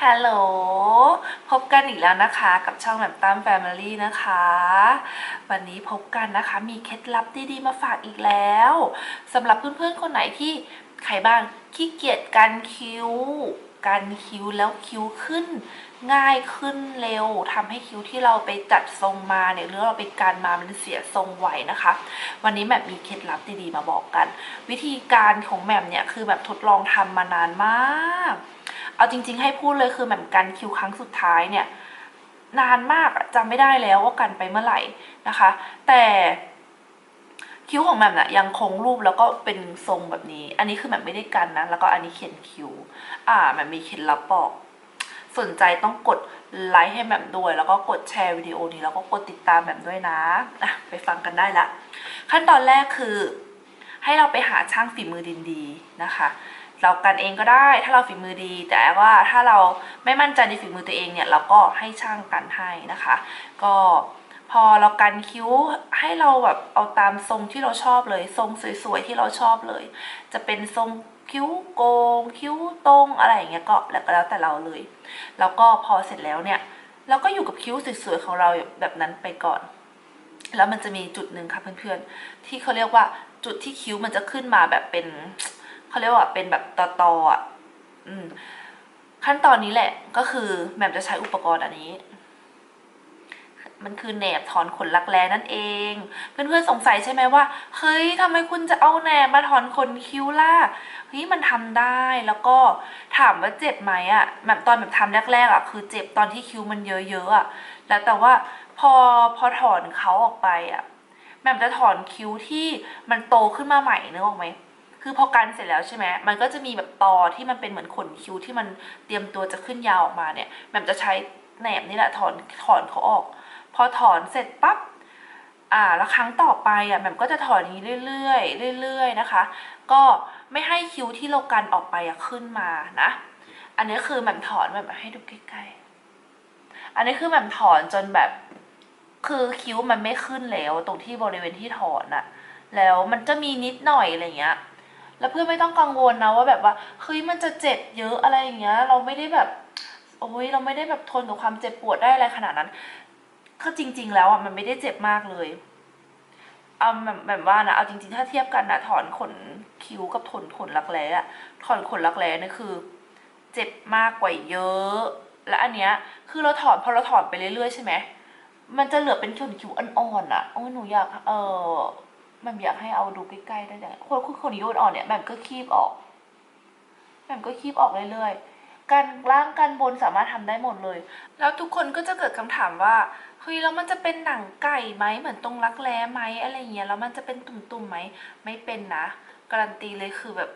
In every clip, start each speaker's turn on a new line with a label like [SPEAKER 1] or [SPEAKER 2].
[SPEAKER 1] ฮัลโหล พบกันอีกแล้วนะคะกับช่องแบบตั้มแฟมิลี่นะคะ วันนี้พบกันนะคะมีเคล็ดลับดีๆมาฝากอีกแล้วสำหรับเพื่อนๆคนไหนที่ใครบ้างขี้เกียจกันคิ้วกันคิ้วแล้วคิ้วขึ้น ง่ายขึ้นเร็วทำให้คิ้วที่เราไปจัดทรงมาเนี่ยหรือเราไปการมามันเสียทรงไหวนะคะ วันนี้แบบมีเคล็ดลับดีๆมาบอกกัน วิธีการของแหม่มเนี่ยคือแบบทดลองทำมานานมาก เอาจริง ๆ ให้พูดเลยคือแหม่มกันคิวครั้งสุดท้ายเนี่ยนานมากจำไม่ได้แล้วว่ากันไปเมื่อไหร่นะคะ แต่คิ้วของแหม่มน่ะยังคงรูปแล้วก็เป็นทรงแบบนี้ อันนี้คือแหม่มไม่ได้กันนะ แล้วก็อันนี้เขียนคิ้ว อ่าแหม่มมีเคล็ดลับบอก สนใจต้องกดไลค์ให้แหม่มด้วย แล้วก็กดแชร์วิดีโอนี้แล้วก็กดติดตามแหม่มด้วยนะอะไปฟังกันได้ละ ขั้นตอนแรกคือ ให้เราไปหาช่างฝีมือดีๆนะคะ เรากันเองก็ได้ ถ้าเราฝีมือดี แต่ว่าถ้าเราไม่มั่นใจในฝีมือตัวเองเนี่ย เราก็ให้ช่างกันให้นะคะ ก็พอเรากันคิ้วให้เราแบบเอาตามทรงที่เราชอบเลย ทรงสวยๆที่เราชอบเลย จะเป็นทรงคิ้วโกง คิ้วตรงอะไรอย่างเงี้ยก็แล้วก็แล้วแต่เราเลย แล้วก็พอเสร็จแล้วเนี่ย เราก็อยู่กับคิ้วสวยๆของเราแบบนั้นไปก่อน แล้วมันจะมีจุดหนึ่งค่ะเพื่อนๆที่เขาเรียกว่าจุดที่คิ้วมันจะขึ้นมาแบบเป็น เขาเรียกว่าเป็นแบบตอตอๆอะอืมขั้นตอนนี้แหละก็คือแหม่มจะใช้อุปกรณ์อันนี้ มันคือแหนบถอนขนรักแร้นั่นเอง เพื่อนๆสงสัยใช่ไหมว่าเฮ้ยทำไมคุณจะเอาแหนบมาถอนขนคิ้วล่ะเฮ้ยมันทำได้แล้วก็ถามว่าเจ็บไหมอะ่ะแบบตอนแบบทำแรกๆอะ่ะคือเจ็บตอนที่คิ้วมันเยอะๆอะ่ะแล้วแต่ว่าพอพอถอนเขาออกไปอะ่ะแหม่มจะถอนคิ้วที่มันโตขึ้นมาใหม่นึกออกไหม คือพอกันเสร็จแล้วใช่ไหมมันก็จะมีแบบตอที่มันเป็นเหมือนขนคิ้วที่มันเตรียมตัวจะขึ้นยาวออกมาเนี่ยแหม่มจะใช้แหนบนี่แหละถอนถอนเขาออก พอถอนเสร็จปั๊บอ่าแล้วครั้งต่อไปอะแหม่มก็จะถอนอย่างนี้เรื่อยๆเรื่อย ๆนะคะ ก็ไม่ให้คิ้วที่เรากันออกไปอะขึ้นมานะ อันนี้คือแหม่มถอนแบบให้ดูใกล้ๆอันนี้คือแหม่มถอนจนแบบคือคิ้วมันไม่ขึ้นแล้ว ตรงที่บริเวณที่ถอนอะแล้วมันจะมีนิดหน่อยอะไรเงี้ย แล้วเพื่อนไม่ต้องกังวลนะว่าแบบว่าเฮ้ยมันจะเจ็บเยอะอะไรอย่างเงี้ย เราไม่ได้แบบโอ้ยเราไม่ได้แบบทนกับความเจ็บปวดได้อะไรขนาดนั้นคือจริง ๆ แล้วอะมันไม่ได้เจ็บมากเลยเอาแบบแบบว่านะเอาจริงๆถ้าเทียบกันนะถอนขนคิ้วกับถอนขนรักแร้อะถอนขนรักแร้เนี่ยคือ เจ็บมากกว่าเยอะ และอันเนี้ยคือเราถอนพอเราถอนไปเรื่อยๆใช่ไหมมันจะเหลือเป็นขนคิ้วอ่อนๆอะโอ้ยหนูอยากเออ มันอยากให้เอาดูใกล้ๆได้ไหมคนคนขนคิ้วอ่อนเนี่ยแบบก็คีบออกแบบก็คีบออกเรื่อยๆการล่างการบนสามารถทำได้หมดเลย แล้วทุกคนก็จะเกิดคำถามว่าเฮ้ยแล้วมันจะเป็นหนังไก่ไหมเหมือนตรงรักแร้ไหมอะไรเงี้ยแล้วมันจะเป็นตุ่มๆไหมไม่เป็นนะการันตีเลยคือแบบ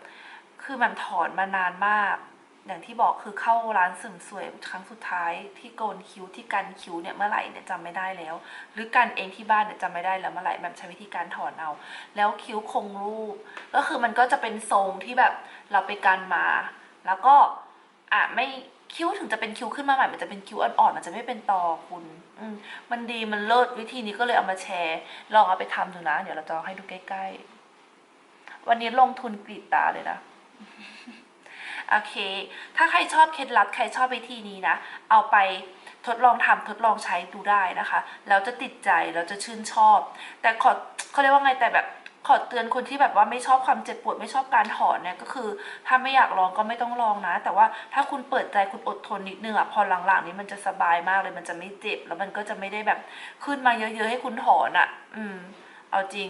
[SPEAKER 1] คือแบบถอนมานานมาก อย่างที่บอกคือเข้าร้านเสริมสวยครั้งสุดท้ายที่โกนคิ้วที่กันคิ้วเนี่ยเมื่อไหร่เนี่ยจำไม่ได้แล้ว หรือกันเองที่บ้านเนี่ยจำไม่ได้แล้วเมื่อไหร่แบบใช้วิธีการถอนเอา แล้วคิ้วคงรูป ก็คือมันก็จะเป็นทรงที่แบบเราไปกันมา แล้วก็อะไม่คิ้วถึงจะเป็นคิ้วขึ้นมาใหม่มันจะเป็นคิ้วอ่อนๆมันจะไม่เป็นตอคุณ อืมมันดีมันเลิศวิธีนี้ก็เลยเอามาแชร์ ลองเอาไปทำดูนะ เดี๋ยวเราจะให้ดูใกล้ๆ วันนี้ลงทุนกรีดตาเลยนะ โอเค ถ้าใครชอบเคล็ดลับใครชอบวิธีนี้นะ เอาไปทดลองทำทดลองใช้ดูได้นะคะแล้วจะติดใจแล้วจะชื่นชอบ แต่ขอเขาเรียกว่าไงแต่แบบขอเตือนคนที่แบบว่าไม่ชอบความเจ็บปวดไม่ชอบการถอนเนี่ยก็คือ ถ้าไม่อยากลองก็ไม่ต้องลองนะ แต่ว่าถ้าคุณเปิดใจคุณอดทนนิดนึงอะพอหลังๆ นี้มันจะสบายมากเลยมันจะไม่เจ็บ แล้วมันก็จะไม่ได้แบบขึ้นมาเยอะๆให้คุณถอนอะอืม เอาจริง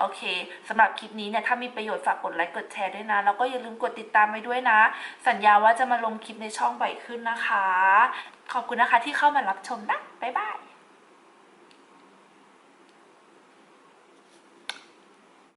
[SPEAKER 1] โอเคสำหรับคลิปนี้เนี่ยถ้ามีประโยชน์ฝากกดไลค์กดแชร์ด้วยนะ แล้วก็อย่าลืมกดติดตามไปด้วยนะ สัญญาว่าจะมาลงคลิปในช่องบ่อยขึ้นนะคะ ขอบคุณนะคะที่เข้ามารับชมนะบ๊ายบาย